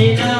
Nina.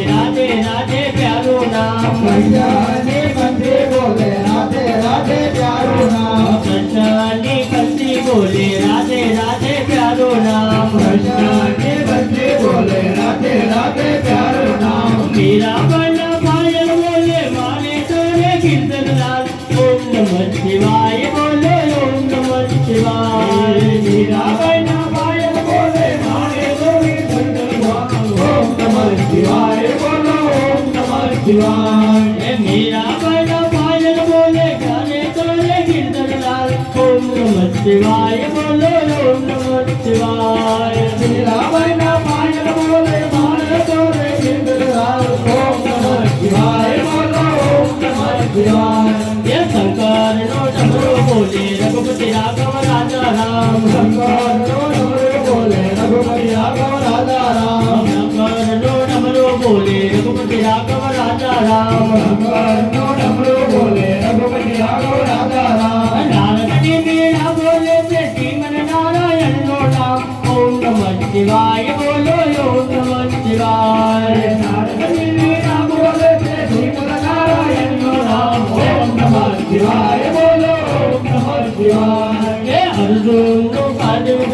Shankar, Shankar, Shankar, Shankar, Shankar, Shankar, Shankar, Shankar, Shankar, Shankar,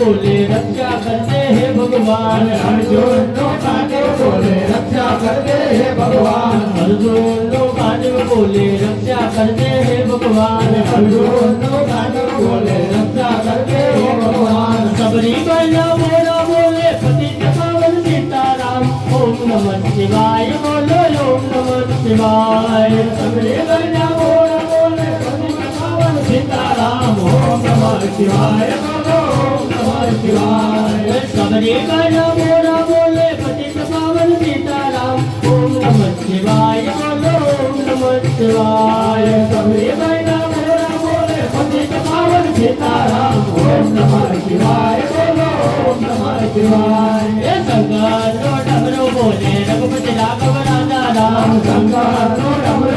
બોલે રક્ષા કરતે હે ભગવાન અર્જુન નો કાંડવ બોલે રક્ષા કરતે હે ભગવાન અર્જુન નો કાંડવ બોલે રક્ષા કરતે હે ભગવાન અર્જુન નો કાંડવ બોલે રક્ષા કરતે હે ભગવાન સબરી બલા મોરા બોલે પતિ પાવન સીતારામ ઓમ નમઃ શિવાય બોલો ઓમ નમઃ શિવાય સબરી બલા મોરા બોલે પતિ પાવન સીતારામ ઓમ નમઃ શિવાય हरे करो मेरा बोले पति पावन सीताराम ओम नमः शिवाय बोलो ओम नमः शिवाय हरे करो मेरा बोले पति पावन सीताराम ओम नमः शिवाय बोलो ओम नमः शिवाय हे शंकर रो डमरो बोले रघुपति राघव राजा राम शंकर रो डमरो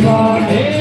Happy birthday.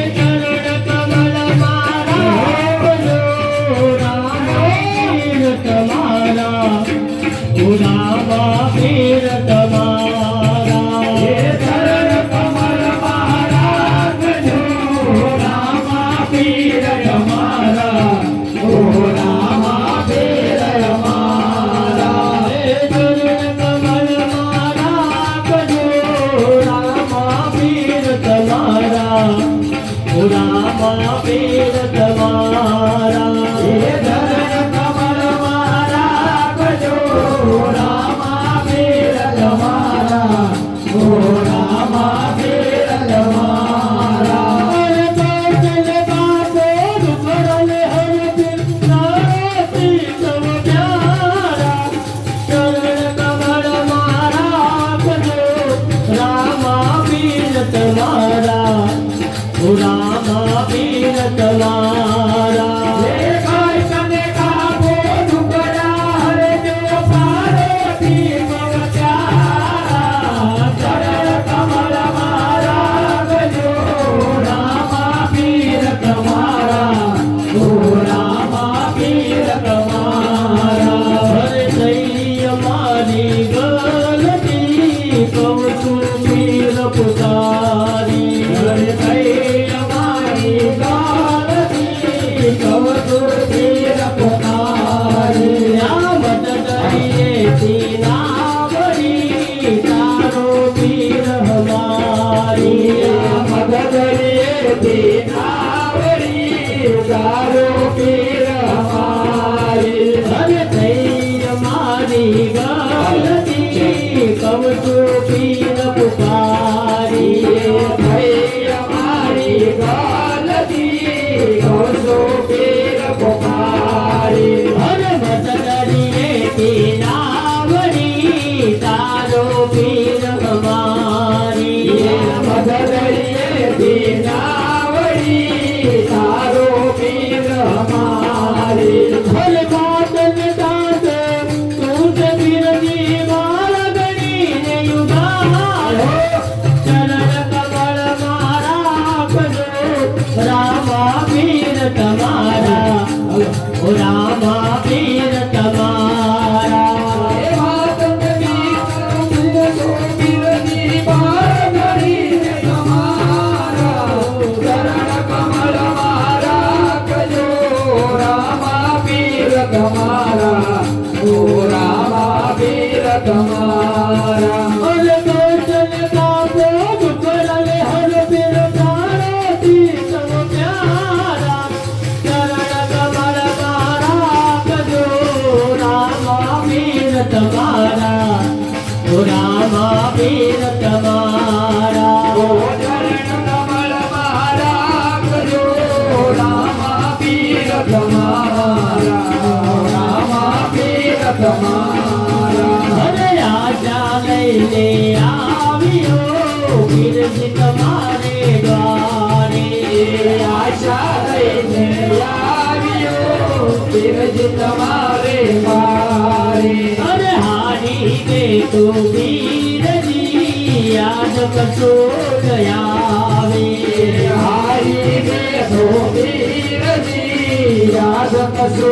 તમારા રામા વીર તમારા રામા વીર તમારા રામા વીર તમારા કસો જયાવી હારી બેઠો વીરજી યાદ કસો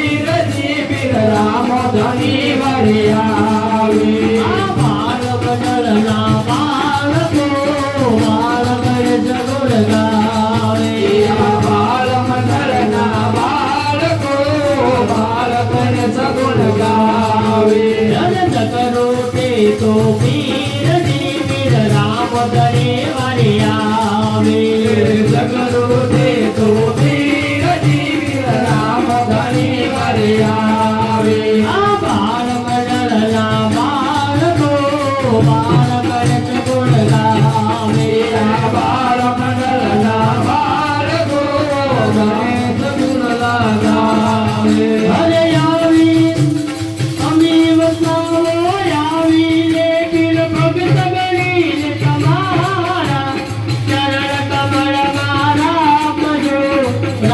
Dani Maria.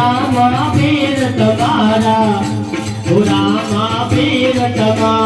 રામા પીર તમારા રામા પીર તમારા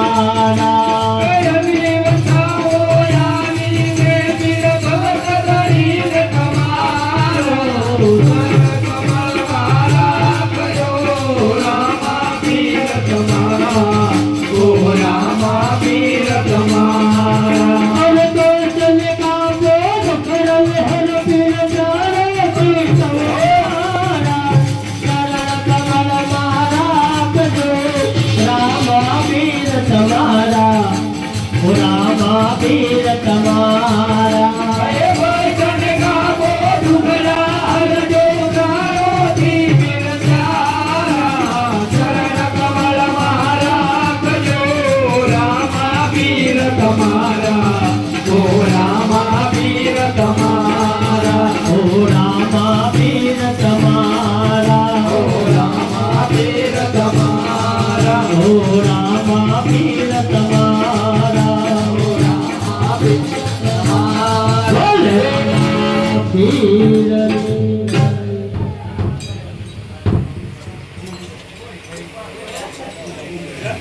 아